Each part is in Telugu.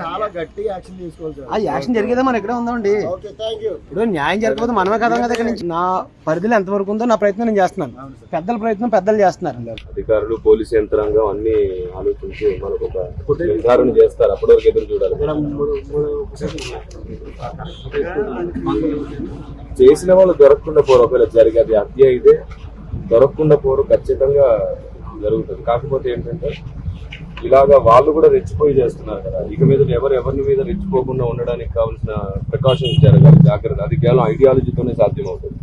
చాలా గట్టి యాక్షన్ తీసుకోవాలి సార్ ఆ యాక్షన్ జరిగేదే మన ఇక్కడే ఉందండి ఇప్పుడు న్యాయం జరగకపోతే మనమే కదా కదా ఇక్కడ నుంచి? నా పరిధిలో ఎంతవరకు ఉందో నా ప్రయత్నం నేను చేస్తున్నాను. పెద్దల ప్రయత్నం పెద్దలు చేస్తున్నారు. అధికారులు పోలీసు యంత్రాంగం అన్ని ఆలోచించి మనకు ఒక నిర్ధారణ చేస్తారు. అప్పటి వరకు ఎదురు చూడాలి. చేసిన వాళ్ళు దొరకకుండా పోరు. ఒకవేళ జరిగే అది హత్య అయితే దొరకకుండా పోరు ఖచ్చితంగా జరుగుతుంది. కాకపోతే ఏంటంటే ఇలాగా వాళ్ళు కూడా రెచ్చిపోయి చేస్తున్నారు కదా. ఇక మీద ఎవరు ఎవరిని మీద రెచ్చిపోకుండా ఉండడానికి కావాల్సిన ప్రికాషన్స్ జరగాలి జాగ్రత్త. అది కేవలం ఐడియాలజీతోనే సాధ్యమవుతుంది.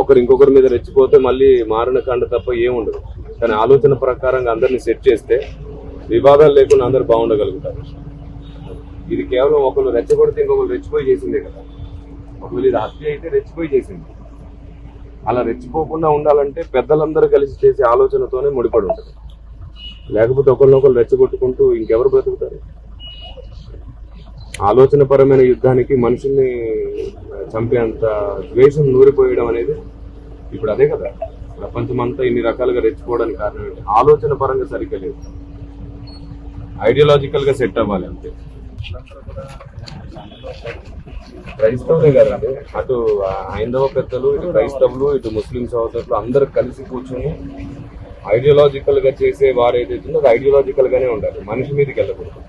ఒకరు ఇంకొకరి మీద రెచ్చిపోతే మళ్ళీ మారిన కండ తప్ప ఏముండదు కానీ ఆలోచన ప్రకారంగా అందరినీ సెట్ చేస్తే వివాదాలు లేకుండా అందరు బాగుండగలుగుతారు. ఇది కేవలం ఒకరు రెచ్చగొడితే ఇంకొకరు రెచ్చిపోయి చేసిందే కదా. ఒకవేళ ఇది హత్య అయితే రెచ్చిపోయి చేసింది. అలా రెచ్చిపోకుండా ఉండాలంటే పెద్దలందరూ కలిసి చేసే ఆలోచనతోనే ముడిపడి ఉంటుంది. లేకపోతే ఒకరినొకరు రెచ్చగొట్టుకుంటూ ఇంకెవరు బ్రతుకుతారు? ఆలోచనపరమైన యుద్ధానికి మనుషుల్ని చంపేంత ద్వేషం నూరిపోయడం అనేది ఇప్పుడు అదే కదా. ప్రపంచమంతా ఇన్ని రకాలుగా రెచ్చిపోవడానికి కారణం ఏంటి? ఆలోచన పరంగా సరిగ్గా లేదు. ఐడియాలజికల్గా సెట్ అవ్వాలి అంతే. క్రైస్తవులే కదండి అటు హైందవ పెద్దలు ఇటు క్రైస్తవులు ఇటు ముస్లిం సోదరులు అందరు కలిసి కూర్చొని ఐడియాలజికల్గా చేసే వారు ఏదైతే ఉందో అది ఐడియాలజికల్ గానే ఉండాలి. మనిషి మీదకి వెళ్ళకూడదు.